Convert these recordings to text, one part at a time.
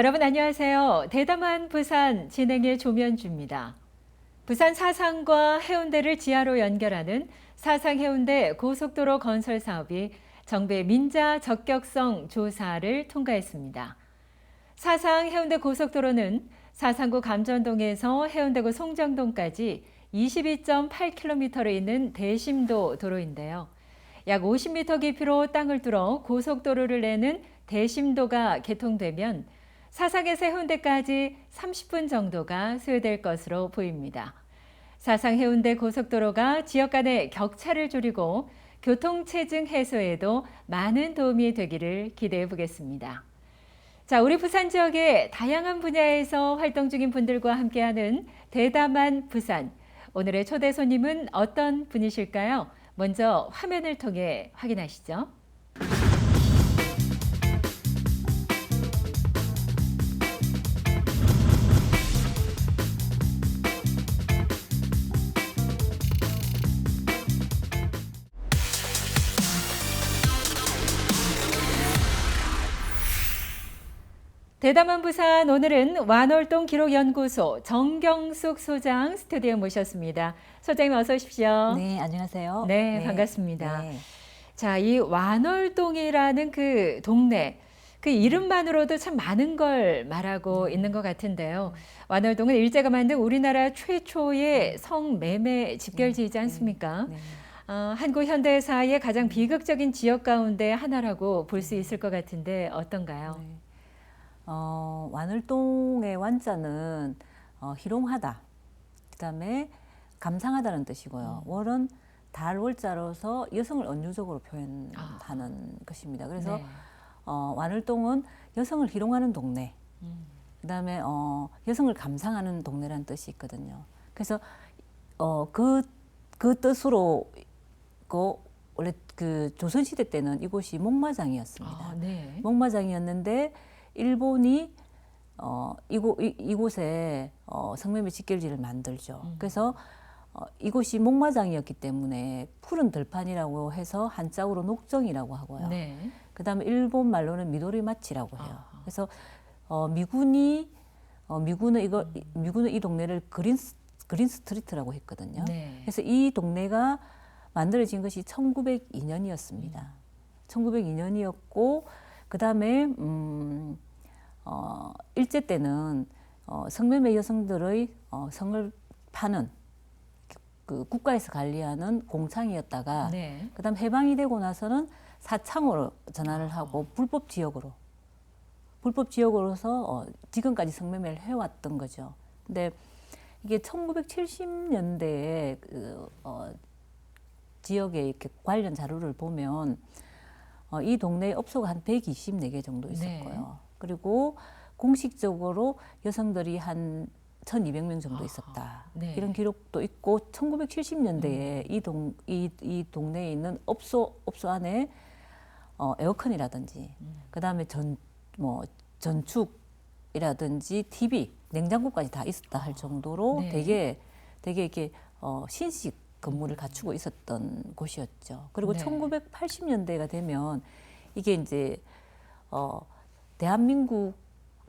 여러분 안녕하세요. 대담한 부산 진행의 조면주입니다. 부산 사상과 해운대를 지하로 연결하는 사상 해운대 고속도로 건설 사업이 정부의 민자 적격성 조사를 통과했습니다. 사상 해운대 고속도로는 사상구 감전동에서 해운대구 송정동까지 22.8km로 있는 대심도 도로인데요. 약 50m 깊이로 땅을 뚫어 고속도로를 내는 대심도가 개통되면 사상에서 해운대까지 30분 정도가 소요될 것으로 보입니다. 사상 해운대 고속도로가 지역 간의 격차를 줄이고 교통 체증 해소에도 많은 도움이 되기를 기대해 보겠습니다. 자, 우리 부산 지역의 다양한 분야에서 활동 중인 분들과 함께하는 대담한 부산. 오늘의 초대 손님은 어떤 분이실까요? 먼저 화면을 통해 확인하시죠. 대담한 부산 오늘은 완월동 기록연구소 정경숙 소장 스튜디오에 모셨습니다. 소장님 어서 오십시오. 네, 안녕하세요. 네, 반갑습니다. 네. 자, 이 완월동이라는 그 동네 그 이름만으로도 참 많은 걸 말하고 네. 있는 것 같은데요. 완월동은 일제가 만든 우리나라 최초의 성매매 집결지이지 않습니까? 네. 어, 한국 현대사의 가장 비극적인 지역 가운데 하나라고 볼 수 있을 것 같은데 어떤가요? 네. 어, 완월동의 완자는 어, 희롱하다. 그다음에 감상하다는 뜻이고요. 음. 월은 달 월자로서 여성을 은유적으로 표현하는 것입니다. 그래서 아. 네. 어, 완월동은 여성을 희롱하는 동네. 음. 그다음에 어, 여성을 감상하는 동네라는 뜻이 있거든요. 그래서 어, 그, 그 뜻으로 그 원래 그 조선 시대 때는 이곳이 목마장이었습니다. 아, 네. 목마장이었는데 일본이 어, 이곳 이, 이곳에 어, 성매매 직결지를 만들죠. 음. 그래서 어, 이곳이 목마장이었기 때문에 푸른 들판이라고 해서 한자어로 녹정이라고 하고요. 네. 그다음에 일본 말로는 미도리 마치라고 해요. 아하. 그래서 어, 미군이 어, 미군은 이거 음. 미군은 이 동네를 그린 스- 그린 스트리트라고 했거든요. 네. 그래서 이 동네가 만들어진 것이 1902년이었습니다. 1902년이었고 그 다음에 음, 어, 일제 때는 어, 성매매 여성들의 어, 성을 파는 그 국가에서 관리하는 공창이었다가 네. 그다음 해방이 되고 나서는 사창으로 전환을 하고 불법 지역으로 불법 지역으로서 어, 지금까지 성매매를 해왔던 거죠. 근데 이게 1970년대에 그, 어, 지역의 이렇게 관련 자료를 보면 어, 이 동네에 업소가 한 124개 정도 있었고요. 네. 그리고 공식적으로 여성들이 한 1,200명 정도 아하, 있었다. 네. 이런 기록도 있고 1970년대에 이동 이 이 동네에 있는 업소 업소 안에 어, 에어컨이라든지 음. 그다음에 전 뭐 전축이라든지 TV, 냉장고까지 다 있었다 할 정도로 네. 되게 되게 이렇게 어, 신식 건물을 갖추고 있었던 곳이었죠. 그리고 네. 1980년대가 되면 이게 이제 어, 대한민국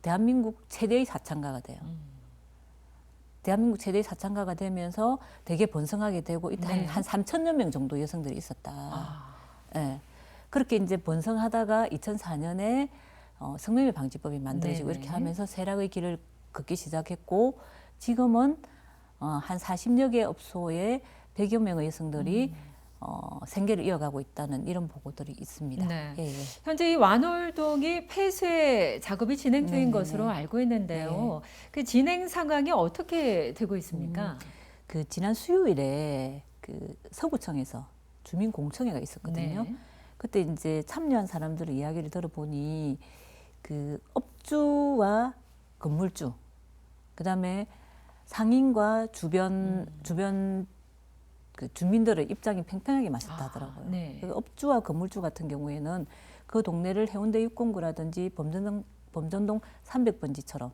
대한민국 최대의 사창가가 돼요. 음. 대한민국 최대의 사창가가 되면서 되게 번성하게 되고 이때 네. 한, 한 3천여 명 정도 여성들이 있었다. 아, 예. 그렇게 이제 번성하다가 2004년에 어, 성매매 방지법이 만들어지고 네네. 이렇게 하면서 세락의 길을 걷기 시작했고 지금은 어, 한 40여 개 업소에 100여 명의 여성들이 음. 어, 생계를 이어가고 있다는 이런 보고들이 있습니다. 네. 예, 예. 현재 이 완월동이 폐쇄 작업이 진행 중인 네, 것으로 네. 알고 있는데요. 그 진행 상황이 어떻게 되고 있습니까? 그 지난 수요일에 그 서구청에서 주민 공청회가 있었거든요. 네. 그때 이제 참여한 사람들의 이야기를 들어보니 그 업주와 건물주, 그 다음에 상인과 주변 음. 주변 그 주민들의 입장이 팽팽하게 맞섰다 아, 하더라고요. 네. 그 업주와 건물주 같은 경우에는 그 동네를 해운대 육공구라든지 범전동 범전동 300번지처럼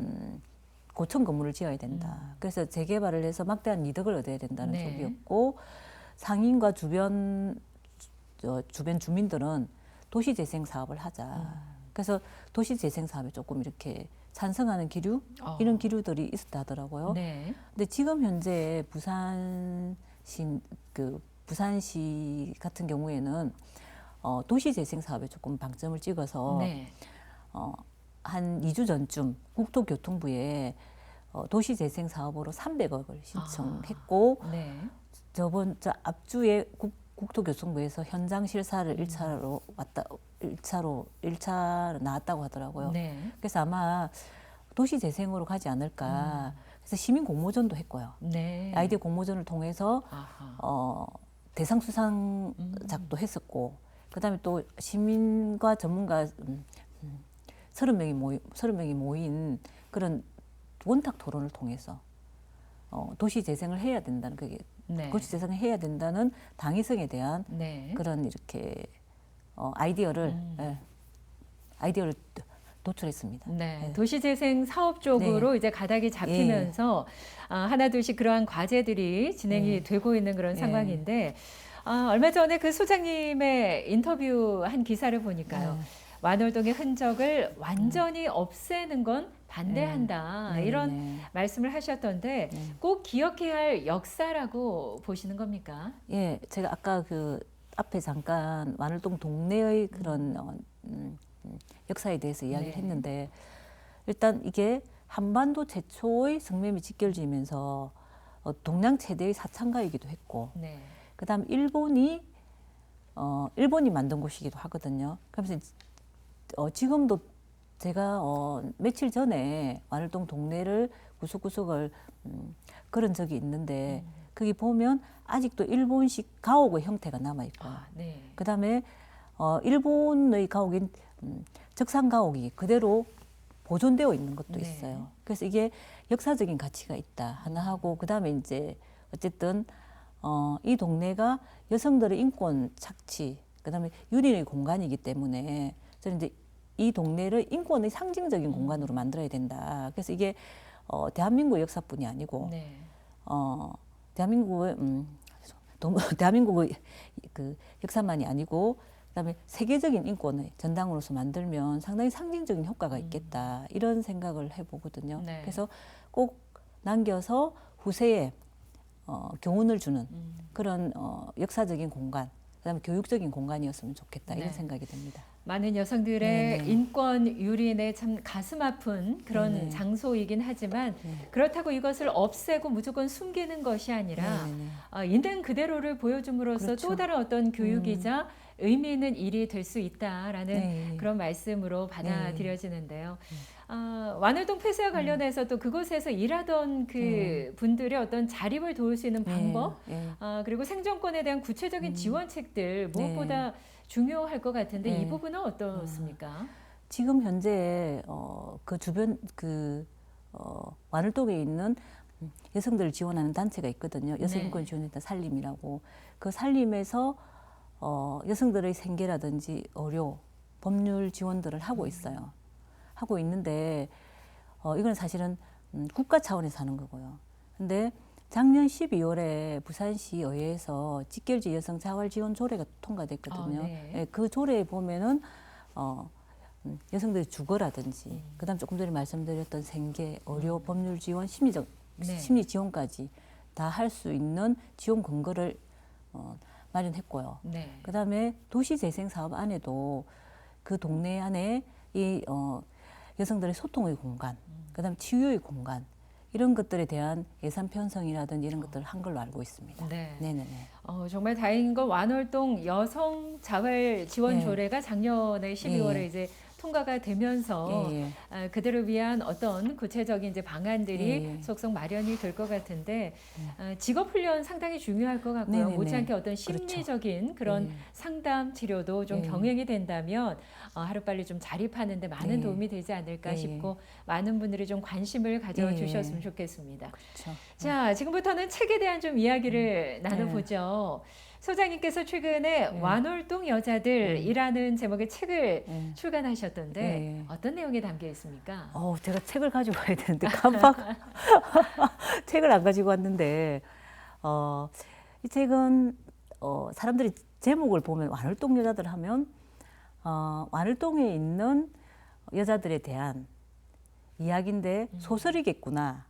음, 고층 건물을 지어야 된다. 그래서 재개발을 해서 막대한 이득을 얻어야 된다는 네. 소리였고 상인과 주변 저, 주변 주민들은 도시 재생 사업을 하자. 그래서 도시 재생 사업에 조금 이렇게 찬성하는 기류 어. 이런 기류들이 있었다 하더라고요. 네. 근데 지금 현재 부산시 그 부산시 같은 경우에는 어, 도시 재생 사업에 조금 방점을 찍어서 네. 어, 한 2주 전쯤 국토교통부에 어, 도시 재생 사업으로 300억을 신청했고 네. 저번 저 앞주에 국, 국토교통부에서 현장 실사를 일차로 왔다 일차로일차로 나왔다고 하더라고요. 네. 그래서 아마 도시 재생으로 가지 않을까. 그래서 시민 공모전도 했고요. 네. 아이디어 공모전을 통해서 아하. 어, 대상 수상작도 했었고, 그다음에 또 시민과 전문가 음, 음, 30명이 모인 30명이 모인 그런 원탁 토론을 통해서 어, 도시 재생을 해야 된다는 그게 네. 도시 재생을 해야 된다는 당위성에 대한 네. 그런 이렇게 어, 아이디어를 음. 예, 아이디어를 도- 도출했습니다. 네, 네. 도시재생 사업 쪽으로 이제 가닥이 잡히면서 아, 하나둘씩 그러한 과제들이 진행이 네. 되고 있는 그런 네. 상황인데 아, 얼마 전에 그 소장님의 인터뷰 한 기사를 보니까요. 네. 완월동의 흔적을 완전히 없애는 건 반대한다 네, 이런 네. 말씀을 하셨던데 네. 꼭 기억해야 할 역사라고 보시는 겁니까? 예, 제가 아까 그 앞에 잠깐 완월동 동네의 그런 어, 음, 음, 역사에 대해서 이야기를 네. 했는데 일단 이게 한반도 최초의 성매매 직결지면서 어, 동양 최대의 사창가이기도 했고 네. 그다음 일본이 어 일본이 만든 곳이기도 하거든요. 그러면서 이제, 어 지금도 제가 어 며칠 전에 완월동 동네를 구석구석을 음, 그런 적이 있는데 거기 보면 아직도 일본식 가옥의 형태가 남아 있고 아, 네. 그다음에 어 일본의 가옥인 음, 적산 가옥이 그대로 보존되어 있는 것도 네. 있어요. 그래서 이게 역사적인 가치가 있다 하나 하고 그다음에 이제 어쨌든 어, 이 동네가 여성들의 인권 착취 그다음에 유린의 공간이기 때문에 저는 이제 이 동네를 인권의 상징적인 공간으로 만들어야 된다. 그래서 이게 어, 대한민국 역사뿐이 아니고 네. 어, 대한민국의 음, 동- 대한민국의 그 역사만이 아니고 그다음에 세계적인 인권의 전당으로서 만들면 상당히 상징적인 효과가 있겠다 이런 생각을 해보거든요. 네. 그래서 꼭 남겨서 후세에 어, 교훈을 주는 음. 그런 어, 역사적인 공간, 그다음에 교육적인 공간이었으면 좋겠다 네. 이런 생각이 듭니다. 많은 여성들의 네네. 인권 유린에 참 가슴 아픈 그런 네네. 장소이긴 하지만 네. 그렇다고 이것을 없애고 무조건 숨기는 것이 아니라. 어, 있는 그대로를 보여줌으로써 그렇죠. 또 다른 어떤 교육이자 의미 있는 일이 될 수 있다라는 네. 그런 말씀으로 받아들여지는데요. 아, 완월동 폐쇄와 관련해서 또 그곳에서 일하던 그 네. 분들의 어떤 자립을 도울 수 있는 방법 네. 아, 그리고 생존권에 대한 구체적인 음. 지원책들 무엇보다 중요할 것 같은데 이 네. 부분은 어떻습니까? 지금 현재 어, 그 주변 그 어, 완월동에 있는 음, 여성들을 지원하는 단체가 있거든요. 여성 네. 인권 지원센터 살림이라고 그 살림에서 어, 여성들의 생계라든지 의료 법률 지원들을 하고 있어요. 하고 있는데 어, 이건 사실은 음, 국가 차원에서 하는 거고요. 근데 작년 12월에 부산시 의회에서 직결지 여성 자활 지원 조례가 통과됐거든요. 아, 네. 예, 그 조례에 보면은 어, 음, 여성들의 주거라든지 음. 그다음 조금 전에 말씀드렸던 생계, 의료, 법률 지원, 심리적 네. 심리 지원까지 다 할 수 있는 지원 근거를 어, 마련했고요. 네. 그다음에 도시 재생 사업 안에도 그 동네 안에 이 어, 여성들의 소통의 공간, 그다음에 치유의 공간 이런 것들에 대한 예산 편성이라든지 이런 것들을 한 걸로 알고 있습니다. 네. 네네네. 어, 정말 다행인 건 완월동 여성 자활 지원 네. 조례가 작년에 12월에 예. 이제 통과가 되면서 예, 예. 아, 그들을 위한 어떤 구체적인 이제 방안들이 예, 예. 속속 마련이 될 것 같은데 아, 직업 훈련 상당히 중요할 것 같고요. 네네네. 못지않게 어떤 그렇죠. 심리적인 그런 예. 상담 치료도 좀 예. 병행이 된다면 어, 하루빨리 좀 자립하는데 많은 예. 도움이 되지 않을까 예. 싶고 많은 분들이 좀 관심을 가져 예. 주셨으면 좋겠습니다. 그렇죠. 자, 지금부터는 책에 대한 좀 이야기를 나눠보죠. 소장님께서 최근에 네. 완월동 여자들이라는 제목의 책을 예. 출간하셨던데 네. 어떤 내용이 담겨 있습니까? 어, 제가 책을 가지고 와야 되는데 깜빡 책을 안 가지고 왔는데 어, 이 책은 어, 사람들이 제목을 보면 완월동 여자들 하면 어, 완월동에 있는 여자들에 대한 이야기인데 음. 소설이겠구나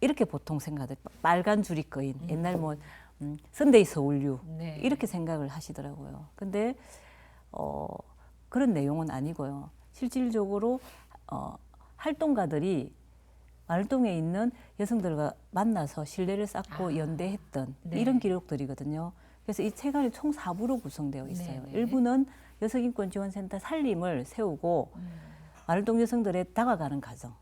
이렇게 보통 생각들 빨간 줄이 꺼인 음. 옛날 뭐 음, 선데이 서울유 네. 이렇게 생각을 하시더라고요. 근데 어, 그런 내용은 아니고요. 실질적으로 어, 활동가들이 활동에 있는 여성들과 만나서 신뢰를 쌓고 아. 연대했던 네. 이런 기록들이거든요. 그래서 이 책안이 총 4부로 구성되어 있어요. 네네. 일부는 여성인권지원센터 살림을 세우고 음. 활동 여성들의 다가가는 과정.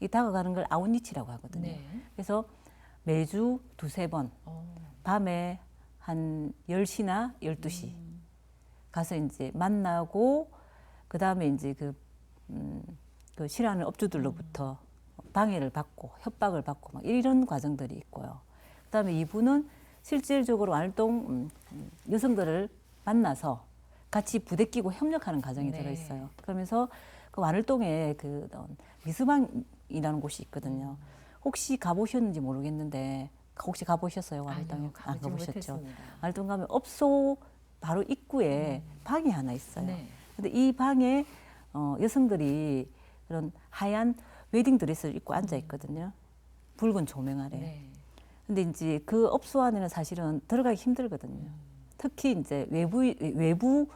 이 다가가는 걸 아웃리치라고 하거든요. 네. 그래서 매주 두세 번 어. 밤에 한 10시나 12시 음. 가서 이제 만나고 그다음에 이제 그, 음, 그 싫어하는 업주들로부터 방해를 받고 협박을 받고 막 이런 과정들이 있고요. 그다음에 이분은 실질적으로 활동 음, 음, 여성들을 만나서 같이 부대끼고 협력하는 과정이 네. 들어 있어요. 그러면서 그 완월동에 그 어, 미스방이라는 곳이 있거든요. 혹시 가보셨는지 모르겠는데 혹시 가보셨어요? 아니요, 안 가보지 가보셨죠? 못했습니다. 알동 가면 업소 바로 입구에 방이 하나 있어요. 네. 근데 이 방에 어, 여성들이 그런 하얀 웨딩 드레스를 입고 앉아 있거든요. 붉은 조명 아래. 네. 근데 이제 그 업소 안에는 사실은 들어가기 힘들거든요. 특히 이제 외부 외부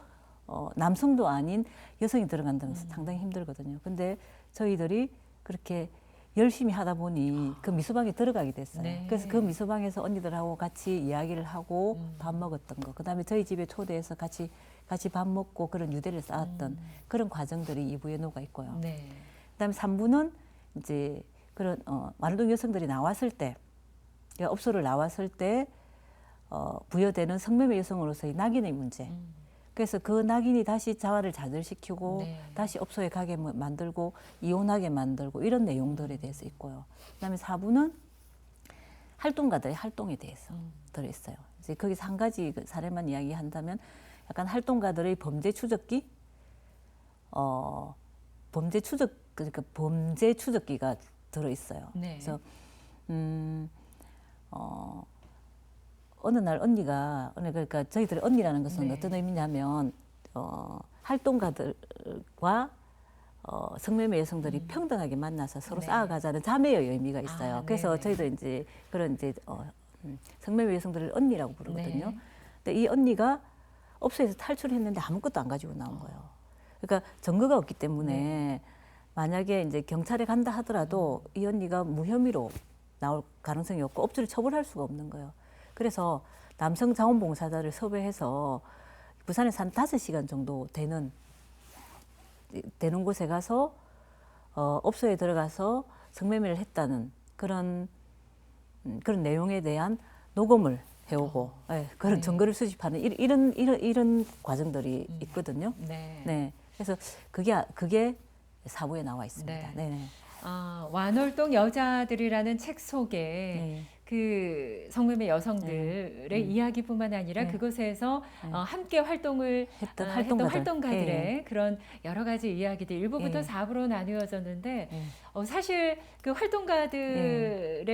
어, 남성도 아닌 여성이 들어간다는 것은 상당히 힘들거든요. 근데 저희들이 그렇게 열심히 하다 보니 그 미소방에 들어가게 됐어요. 네. 그래서 그 미소방에서 언니들하고 같이 이야기를 하고 음. 밥 먹었던 거. 그다음에 저희 집에 초대해서 같이 같이 밥 먹고 그런 유대를 쌓았던 그런 과정들이 이부에 녹아 있고요. 네. 그다음에 삼부는 이제 그런 어, 완동 여성들이 나왔을 때 그러니까 업소를 나왔을 때 어, 부여되는 성매매 여성으로서의 낙인의 문제. 음. 그래서 그 낙인이 다시 자아를 좌절시키고 네. 다시 업소에 가게 뭐 만들고 이혼하게 만들고 이런 내용들에 대해서 있고요. 그다음에 사부는 활동가들의 활동에 대해서 음. 들어 있어요. 이제 거기서 한 가지 그 사례만 이야기한다면 약간 활동가들의 범죄 추적기, 어 범죄 추적 그러니까 범죄 추적기가 들어 있어요. 네. 그래서 음, 어, 어느 날 언니가 어느 그러니까 저희들 언니라는 것은 네. 어떤 의미냐면 어, 활동가들과 어, 성매매 여성들이 평등하게 만나서 서로 음. 네. 쌓아가자는 자매의 의미가 있어요. 아, 그래서. 저희도 이제 그런 이제 어, 음, 성매매 여성들을 언니라고 부르거든요. 네. 근데 이 언니가 업소에서 탈출했는데 아무것도 안 가지고 나온 거예요. 그러니까 증거가 없기 때문에 네. 만약에 이제 경찰에 간다 하더라도 이 언니가 무혐의로 나올 가능성이 없고 업주를 처벌할 수가 없는 거예요. 그래서 남성 자원봉사자를 섭외해서 부산에서 한 다섯 시간 정도 되는 되는 곳에 가서 어, 업소에 들어가서 성매매를 했다는 그런 음, 그런 내용에 대한 녹음을 해오고 예, 그런 네. 증거를 수집하는 이- 이런 이런 이런 과정들이 있거든요. 네. 네, 그래서 그게 그게 사부에 나와 있습니다. 네. 네, 네. 아, 완월동 여자들이라는 책 속에 네. 그 성매매 여성들의 네. 음. 이야기뿐만 아니라 네. 그곳에서 네. 어, 함께 활동을 했던 아, 활동가들. 활동가들의 네. 그런 여러 가지 이야기들 일부부터 네. 사부로 나누어졌는데 네. 어, 사실 그 활동가들의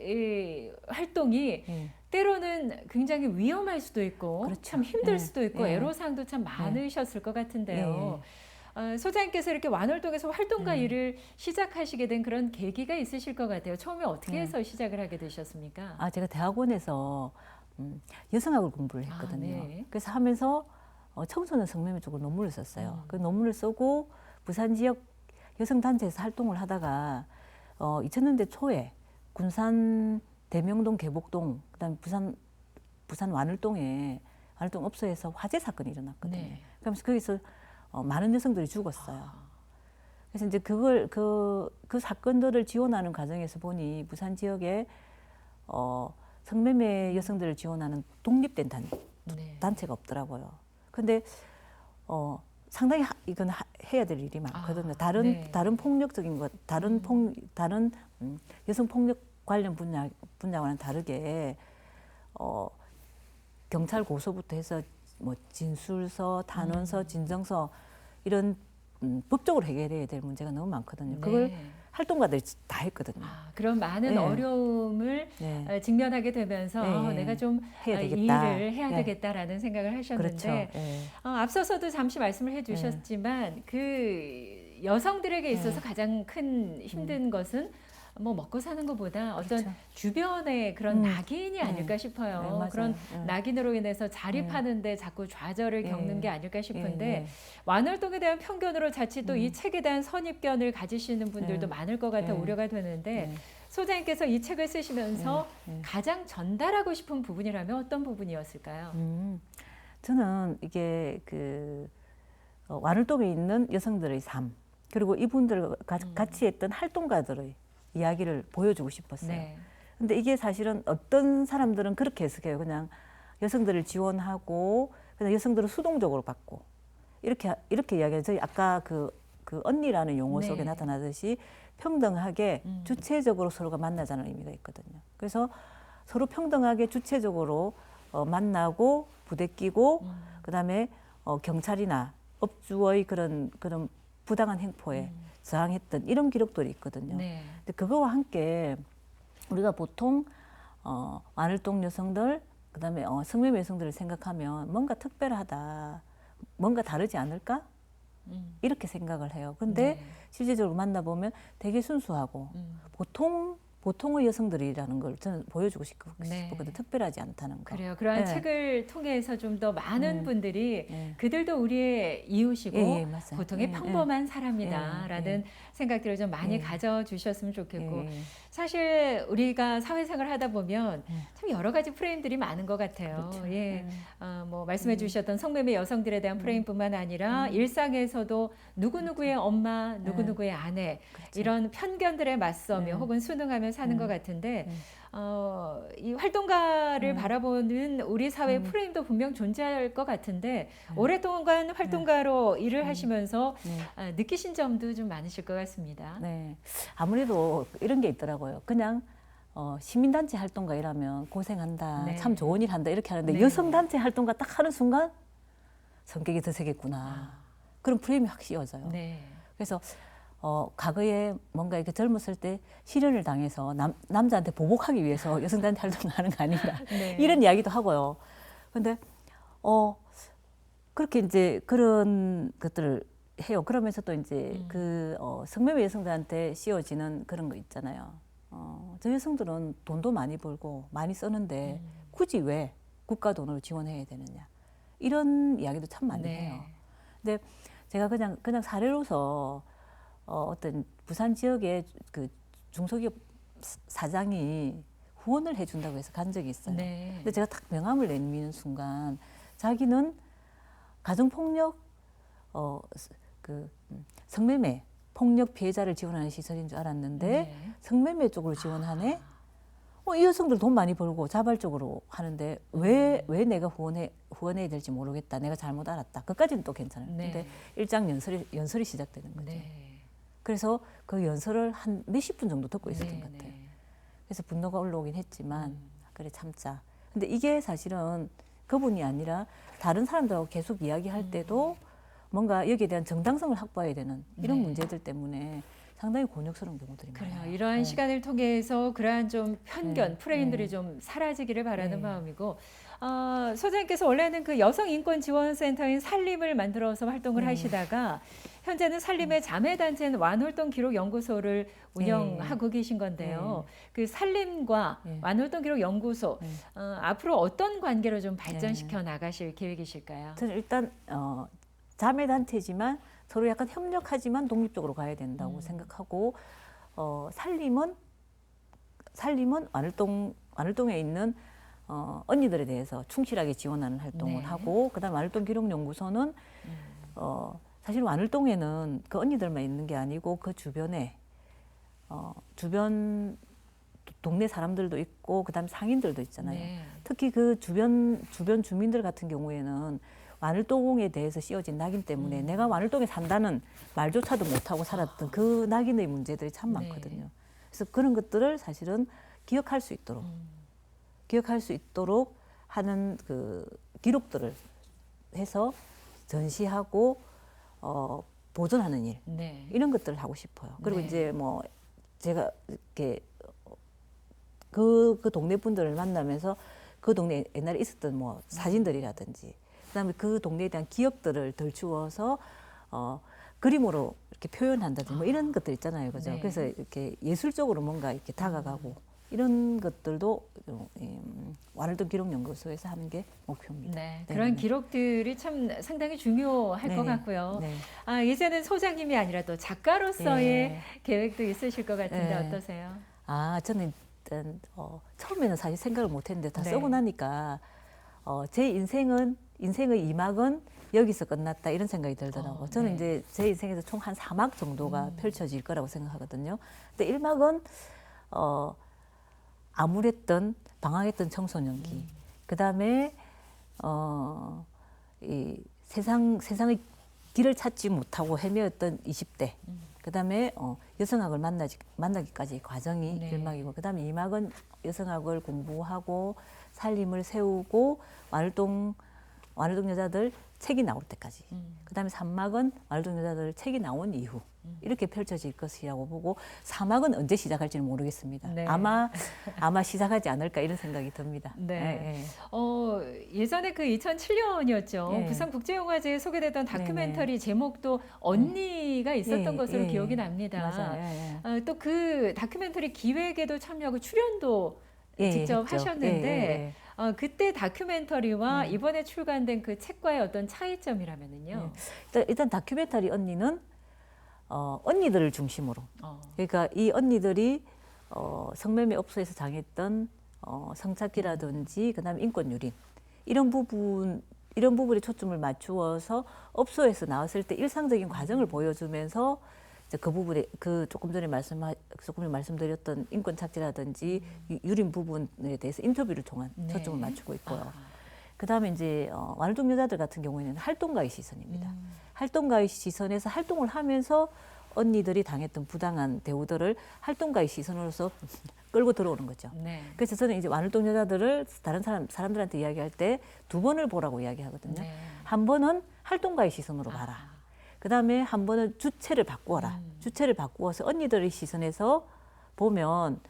이 활동이 네. 때로는 굉장히 위험할 수도 있고 그렇죠. 참 힘들 네. 수도 있고 네. 애로사항도 참 많으셨을 것 같은데요. 네. 어, 소장님께서 이렇게 완월동에서 활동가 네. 일을 시작하시게 된 그런 계기가 있으실 것 같아요. 처음에 어떻게 네. 해서 시작을 하게 되셨습니까? 아 제가 대학원에서 음, 여성학을 공부를 아, 했거든요. 네. 그래서 하면서 어, 청소년 성매매 쪽으로 논문을 썼어요. 음. 그 논문을 쓰고 부산 지역 여성 단체에서 활동을 하다가 어, 2000년대 초에 군산 대명동 계복동 그다음에 부산 부산 완을동에 완을동 업소에서 화재 사건이 일어났거든요. 네. 그러면서 거기서 어, 많은 여성들이 죽었어요. 그래서 이제 그걸 그, 그 사건들을 지원하는 과정에서 보니 부산 지역에 어, 성매매 여성들을 지원하는 독립된 단, 네. 단체가 없더라고요. 근데 어, 상당히 하, 이건 하- 해야 될 일이 많거든요. 아, 다른 네. 다른 폭력적인 것, 다른 폭 다른 음, 여성 폭력 관련 분야 분야와는 다르게 어, 경찰 고소부터 해서 뭐 진술서, 단원서, 음. 진정서 이런 음, 법적으로 해결해야 될 문제가 너무 많거든요. 그걸 네. 활동가들이 다 했거든요. 아, 그런 많은 네. 어려움을 네. 어, 직면하게 되면서 네. 어, 내가 좀 해야 어, 이 되겠다. 일을 해야 네. 되겠다라는 생각을 하셨는데 그렇죠. 예. 어, 앞서서도 잠시 말씀을 네. 해주셨지만 그 여성들에게 있어서 네. 가장 큰 힘든 것은 뭐 먹고 사는 것보다 어떤 그렇죠. 주변의 그런 음. 낙인이 아닐까 싶어요. 네. 그런 예. 낙인으로 인해서 자립하는데 자꾸 좌절을 예. 겪는 게 아닐까 싶은데 예, 예. 완활동에 대한 편견으로 자칫 또이 음. 책에 대한 선입견을 가지시는 분들도 예. 많을 것 같아 예. 우려가 되는데 네. 소장님께서 이 책을 쓰시면서 예, 예. 가장 전달하고 싶은 부분이라면 어떤 부분이었을까요? 음, 저는 이게 그 어, 완월동에 있는 여성들의 삶 그리고 이분들 가, 음. 같이 했던 활동가들의 이야기를 보여주고 싶었어요. 네. 근데 이게 사실은 어떤 사람들은 그렇게 해석해요. 그냥 여성들을 지원하고 그냥 여성들을 수동적으로 받고 이렇게 이렇게 이야기해요. 저희 아까 그, 그 언니라는 용어 속에 네. 나타나듯이 평등하게 음. 주체적으로 서로가 만나자는 의미가 있거든요. 그래서 서로 평등하게 주체적으로 어, 만나고 부대끼고 음. 그다음에 어, 경찰이나 업주의 그런 그런 부당한 행포에 저항했던 이런 기록들이 있거든요. 음. 네. 근데 그거와 함께 우리가 보통 어, 완활동 여성들 그다음에 어, 성매매 여성들을 생각하면 뭔가 특별하다, 뭔가 다르지 않을까 음. 이렇게 생각을 해요. 근데 네. 실제적으로 만나 보면 되게 순수하고 음. 보통 보통의 여성들이라는 걸 저는 보여주고 싶- 네. 싶거든요. 특별하지 않다는 거. 그래요. 그러한 네. 책을 통해서 좀 더 많은 음. 분들이 예. 그들도 우리의 이웃이고 예, 예. 보통의 예, 평범한 사람이다라는 예, 생각들을 좀 많이 예. 가져주셨으면 좋겠고 예. 사실 우리가 사회생활 하다 보면 예. 참 여러 가지 프레임들이 많은 것 같아요. 그렇죠. 예. 예. 어, 뭐 말씀해 주셨던 성매매 여성들에 대한 프레임뿐만 아니라 음. 일상에서도 누구 누구의 엄마, 네. 누구 누구의 아내 그렇죠. 이런 편견들에 맞서며 네. 혹은 순응하며 사는 음. 것 같은데 네. 어, 이 활동가를 음. 바라보는 우리 사회 음. 프레임도 분명 존재할 것 같은데 네. 오랫동안 활동가로 일을 음. 하시면서 네. 아, 느끼신 점도 좀 많으실 것 같습니다. 네. 아무래도 이런 게 있더라고요. 그냥 어, 시민단체 활동가 이라면 고생한다, 네. 참 좋은 일 한다 이렇게 하는데 네. 여성단체 활동가 딱 하는 순간 성격이 더 세겠구나. 그런 프레임이 확 씌워져요. 네. 그래서 어, 과거에 뭔가 이렇게 젊었을 때 실현을 당해서 남, 남자한테 보복하기 위해서 여성단체 활동을 하는 거 아닌가. 네. 이런 이야기도 하고요. 근데 어 그렇게 이제 그런 것들을 해요. 그러면서 또 이제 음. 그 어, 성매매 여성들한테 씌워지는 그런 거 있잖아요. 어, 저 여성들은 돈도 많이 벌고 많이 쓰는데 음. 굳이 왜 국가 돈으로 지원해야 되느냐 이런 이야기도 참 많이 네. 해요. 근데 제가 그냥 그냥 사례로서 어, 어떤 부산 지역의 그 중소기업 사장이 후원을 해준다고 해서 간 적이 있어요. 네. 근데 제가 딱 명함을 내미는 순간 자기는 가정폭력 어 그 성매매 폭력 피해자를 지원하는 시설인 줄 알았는데 네. 성매매 쪽으로 지원하네. 어, 이 여성들 돈 많이 벌고 자발적으로 하는데 왜왜 내가 후원해 후원해야 될지 모르겠다. 내가 잘못 알았다. 그까지는 또 괜찮아요. 네. 근데 일장 연설이 연설이 시작되는 거죠. 네. 그래서 그 연설을 한 몇십 분 정도 듣고 있었던 네, 것 같아요. 네. 그래서 분노가 올라오긴 했지만 음. 그래 참자. 근데 이게 사실은 그분이 아니라 다른 사람들하고 계속 이야기할 때도 뭔가 여기에 대한 정당성을 확보해야 되는 이런 네. 문제들 때문에 상당히 곤욕스러운 경우들이 그래요. 많아요. 이러한 네. 시간을 통해서 그러한 좀 편견, 네. 프레임들이 네. 좀 사라지기를 바라는 네. 마음이고, 어, 소장님께서 원래는 그 여성 인권 지원센터인 살림을 만들어서 활동을 네. 하시다가 현재는 살림의 자매단체인 완활동 기록 연구소를 운영하고 계신 건데요. 그 살림과 네. 완활동 기록 연구소 네. 어, 앞으로 어떤 관계로 좀 발전시켜 나가실 계획이실까요? 저는 일단 어, 자매 단체지만 서로 약간 협력하지만 독립적으로 가야 된다고 음. 생각하고 어, 살림은 살림은 완활동 완활동에 있는 어, 언니들에 대해서 충실하게 지원하는 활동을 네. 하고 그다음 완활동 기록연구소는 음. 어, 사실 완활동에는 그 언니들만 있는 게 아니고 그 주변에 어, 주변 동네 사람들도 있고 그다음 상인들도 있잖아요. 네. 특히 그 주변 주변 주민들 같은 경우에는 완활동에 대해서 씌워진 낙인 때문에 음. 내가 완활동에 산다는 말조차도 못하고 살았던 그 낙인의 문제들이 참 네. 많거든요. 그래서 그런 것들을 사실은 기억할 수 있도록 음. 기억할 수 있도록 하는 그 기록들을 해서 전시하고 어, 보존하는 일 네. 이런 것들을 하고 싶어요. 그리고 네. 이제 뭐 제가 이렇게 그, 그 동네 분들을 만나면서 그 동네 옛날에 있었던 뭐 사진들이라든지 그다음에 그 동네에 대한 기억들을 덜추어서 어, 그림으로 이렇게 표현한다든지 뭐 이런 것들 있잖아요, 그죠? 네. 그래서 이렇게 예술적으로 뭔가 이렇게 다가가고 이런 것들도 좀, 음, 와르드 기록 연구소에서 하는 게 목표입니다. 네, 네, 그런 네. 기록들이 참 상당히 중요할 것 네네. 같고요. 네. 아, 이제는 소장님이 아니라 또 작가로서의 예. 계획도 있으실 것 같은데 예. 어떠세요? 아, 저는 일단 어, 처음에는 사실 생각을 못했는데 다 네. 쓰고 나니까 어, 제 인생은 인생의 이막은 여기서 끝났다 이런 생각이 들더라고요. 어, 저는 네. 이제 제 인생에서 총 한 사막 정도가 음. 펼쳐질 거라고 생각하거든요. 근데 일막은 어, 암울했던 방황했던 청소년기. 음. 그다음에 어, 이 세상 세상의 길을 찾지 못하고 헤매었던 20대. 음. 그다음에 어, 여성학을 만나지 만나기까지 과정이 네. 일막이고 그다음에 이막은 여성학을 공부하고 살림을 세우고 완활동 완활동 여자들 책이 나올 때까지. 음. 그다음에 삼막은 완활동 여자들 책이 나온 이후 음. 이렇게 펼쳐질 것이라고 보고 사막은 언제 시작할지는 모르겠습니다. 네. 아마 아마 시작하지 않을까 이런 생각이 듭니다. 네. 예, 예. 어, 예전에 그 2007년이었죠. 예. 부산 국제영화제에 소개됐던 다큐멘터리 제목도 언니가 있었던 예, 것으로 예, 기억이 예. 납니다. 맞아요. 예, 예. 어, 또그 다큐멘터리 기획에도 참여하고 출연도 예, 직접 했죠. 하셨는데 예, 예, 예. 어, 그때 다큐멘터리와 음. 이번에 출간된 그 책과의 어떤 차이점이라면은요. 일단, 일단 다큐멘터리 언니는 어, 언니들을 중심으로 어, 그러니까 이 언니들이 어, 성매매 업소에서 당했던 어, 성착취라든지 그다음에 인권 유린 이런 부분 이런 부분에 초점을 맞추어서 업소에서 나왔을 때 일상적인 과정을 보여주면서 이제 그 부분에 그 조금 전에 말씀 조금 전에 말씀드렸던 인권 착취라든지 유- 유린 부분에 대해서 인터뷰를 통한 네. 초점을 맞추고 있고요. 아, 그다음에 이제 어, 완활동 여자들 같은 경우에는 활동가의 시선입니다. 음. 활동가의 시선에서 활동을 하면서 언니들이 당했던 부당한 대우들을 활동가의 시선으로서 끌고 들어오는 거죠. 네. 그래서 저는 이제 완활동 여자들을 다른 사람 사람들한테 이야기할 때 두 번을 보라고 이야기하거든요. 네. 한 번은 활동가의 시선으로 봐라. 아, 그 다음에 한 번은 주체를 바꾸어라. 음. 주체를 바꾸어서 언니들의 시선에서 보면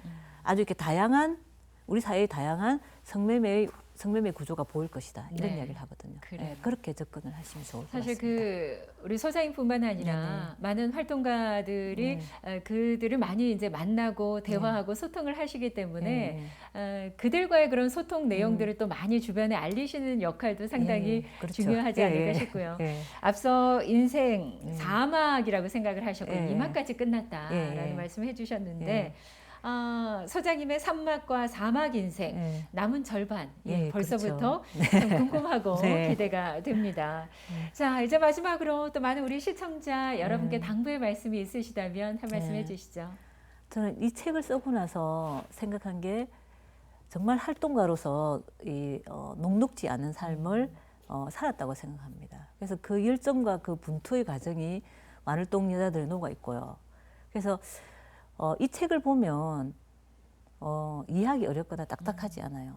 아주 이렇게 다양한 우리 사회의 다양한 성매매의 성매매 구조가 보일 것이다 이런 네. 이야기를 하거든요. 네, 그렇게 접근을 하시면 좋을 것 사실 같습니다. 그 우리 소장님뿐만 아니라 네네. 많은 활동가들이 네. 어, 그들을 많이 이제 만나고 대화하고 소통을 하시기 때문에 네, 어, 그들과의 그런 소통 내용들을 또 많이 주변에 알리시는 역할도 상당히 예, 그렇죠. 중요하지 예, 않을까 예. 싶고요. 예. 앞서 인생 예. 사막이라고 생각을 하셨고 예. 이막까지 끝났다라는 예, 예. 말씀을 해주셨는데 예. 아, 소장님의 삼막과 사막 인생 예. 남은 절반 예, 예, 벌써부터 그렇죠. 좀 궁금하고 네. 기대가 됩니다. 네. 자 이제 마지막으로 또 많은 우리 시청자 여러분께 음. 당부의 말씀이 있으시다면 한 말씀 네. 해주시죠. 저는 이 책을 쓰고 나서 생각한 게 정말 활동가로서 이 어, 녹록지 않은 삶을 어, 살았다고 생각합니다. 그래서 그 열정과 그 분투의 과정이 마늘동 여자들에 녹아 있고요. 그래서 어, 이 책을 보면 어, 이해하기 어렵거나 딱딱하지 않아요.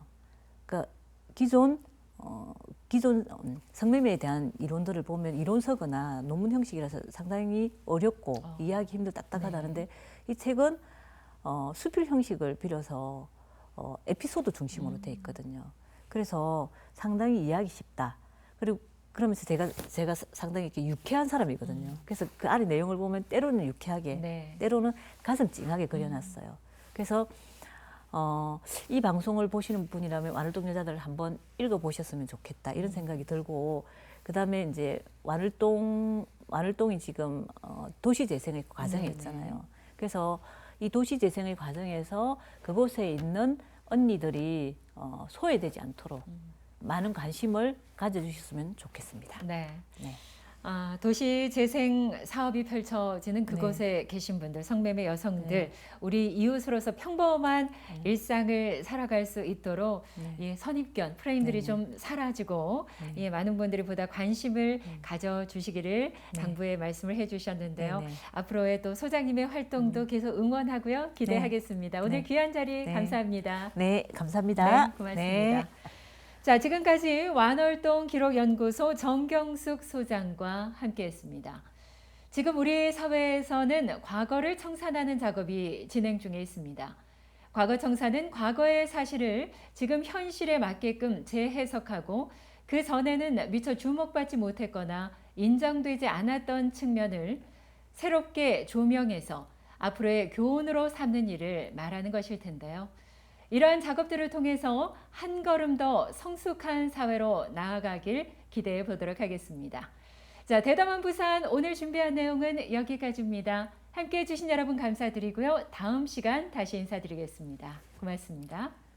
그러니까 기존 어, 기존 음, 성매매에 대한 이론들을 보면 이론서거나 논문 형식이라서 상당히 어렵고 어. 이해하기 힘들 딱딱하다는데 이 책은 어, 수필 형식을 빌어서 어, 에피소드 중심으로 돼 있거든요. 그래서 상당히 이해하기 쉽다. 그리고 그러면서 제가 제가 사- 상당히 이렇게 유쾌한 사람이거든요. 그래서 그 안에 내용을 보면 때로는 유쾌하게, 네. 때로는 가슴 찡하게 그려놨어요. 그래서 어, 이 방송을 보시는 분이라면 완활동 여자들 한번 읽어보셨으면 좋겠다 이런 생각이 들고 그 다음에 이제 완활동 완활동이 지금 어, 도시 재생의 과정에 네네. 있잖아요. 그래서 이 도시 재생의 과정에서 그곳에 있는 언니들이 어, 소외되지 않도록 많은 관심을 가져주셨으면 좋겠습니다. 네. 네. 아, 도시 재생 사업이 펼쳐지는 그곳에 계신 분들, 성매매 여성들, 네. 우리 이웃으로서 평범한 일상을 살아갈 수 있도록 네. 예, 선입견, 프레임들이 네. 좀 사라지고 네. 예, 많은 분들이 보다 관심을 네. 가져주시기를 네. 당부의 말씀을 해주셨는데요. 네, 네. 앞으로의 또 소장님의 활동도 계속 응원하고요. 기대하겠습니다. 오늘 네. 귀한 자리 네. 감사합니다. 네, 감사합니다. 네, 고맙습니다. 네. 자, 지금까지 완월동 기록연구소 정경숙 소장과 함께했습니다. 지금 우리 사회에서는 과거를 청산하는 작업이 진행 중에 있습니다. 과거 청산은 과거의 사실을 지금 현실에 맞게끔 재해석하고 그 전에는 미처 주목받지 못했거나 인정되지 않았던 측면을 새롭게 조명해서 앞으로의 교훈으로 삼는 일을 말하는 것일 텐데요. 이러한 작업들을 통해서 한 걸음 더 성숙한 사회로 나아가길 기대해 보도록 하겠습니다. 자, 대담한 부산 오늘 준비한 내용은 여기까지입니다. 함께 해주신 여러분 감사드리고요. 다음 시간 다시 인사드리겠습니다. 고맙습니다.